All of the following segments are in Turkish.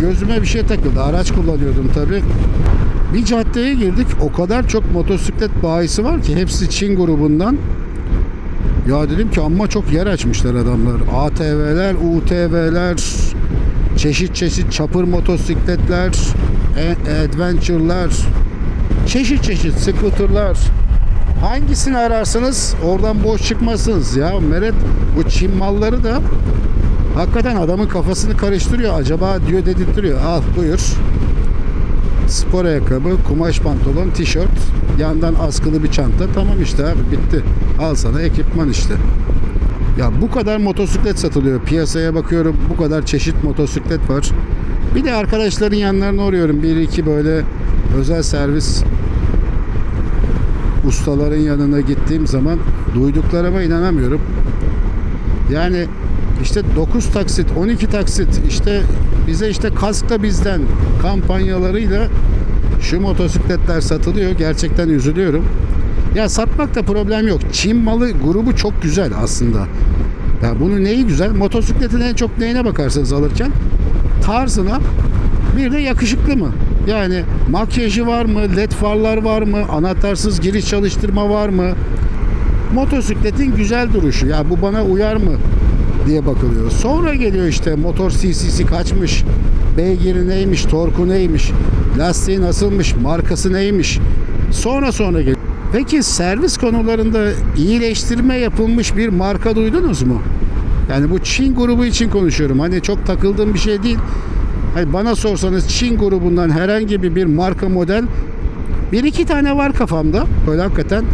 gözüme bir şey takıldı. Araç kullanıyordum tabii. Bir caddeye girdik. O kadar çok motosiklet bayisi var ki hepsi Çin grubundan. Ya dedim ki amma çok yer açmışlar adamlar. ATV'ler, UTV'ler, çeşit çeşit çapır motosikletler, e- adventure'lar, çeşit çeşit scooter'lar. Hangisini ararsınız oradan boş çıkmasınız ya. Meret bu Çin malları da hakikaten adamın kafasını karıştırıyor. Acaba diyor dedirtiyor. Al buyur. Spor ayakkabı, kumaş pantolon, tişört, yandan askılı bir çanta. Tamam işte abi bitti. Al sana ekipman işte. Ya bu kadar motosiklet satılıyor. Piyasaya bakıyorum bu kadar çeşit motosiklet var. Bir de arkadaşların yanlarına uğruyorum. Bir iki böyle özel servis ustaların yanına gittiğim zaman duyduklarıma inanamıyorum. Yani işte 9 taksit, 12 taksit işte bize işte kask da bizden kampanyalarıyla şu motosikletler satılıyor. Gerçekten üzülüyorum. Ya satmakta problem yok. Çin malı grubu çok güzel aslında. Ya bunun neyi güzel? Motosikletin en çok neyine bakarsanız alırken tarzına bir de yakışıklı mı? Yani makyajı var mı? led farlar var mı? Anahtarsız giriş çalıştırma var mı? Motosikletin güzel duruşu. Ya bu bana uyar mı? Diye bakılıyor. Sonra geliyor işte motor CC'si kaçmış, beygiri neymiş, torku neymiş, lastiği nasılmış, markası neymiş. Sonra sonra geliyor. Peki servis konularında iyileştirme yapılmış bir marka duydunuz mu? Yani bu Çin grubu için konuşuyorum. Hani çok takıldığım bir şey değil. Hani bana sorsanız Çin grubundan herhangi bir, marka model bir iki tane var kafamda. Böyle hakikaten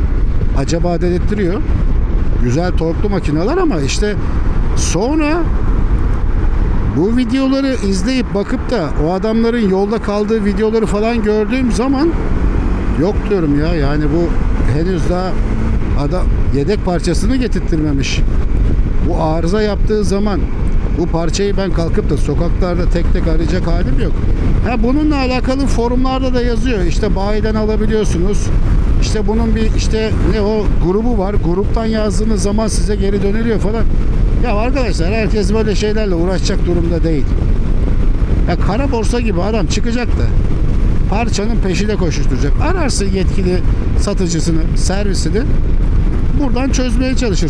acaba dedirttiriyor. Güzel torklu makineler ama işte sonra bu videoları izleyip bakıp da o adamların yolda kaldığı videoları falan gördüğüm zaman yok diyorum ya yani bu henüz daha adam yedek parçasını getirttirmemiş. Bu arıza yaptığı zaman bu parçayı ben kalkıp da sokaklarda tek tek arayacak halim yok. Ha bununla alakalı forumlarda da yazıyor. İşte bayiden alabiliyorsunuz. İşte bunun bir işte ne o grubu var. Gruptan yazdığınız zaman size geri dönülüyor falan. Ya arkadaşlar herkes böyle şeylerle uğraşacak durumda değil. Ya kara borsa gibi adam çıkacak da parçanın peşine koşuşturacak. Ararsın yetkili satıcısını, servisini. Buradan çözmeye çalışır.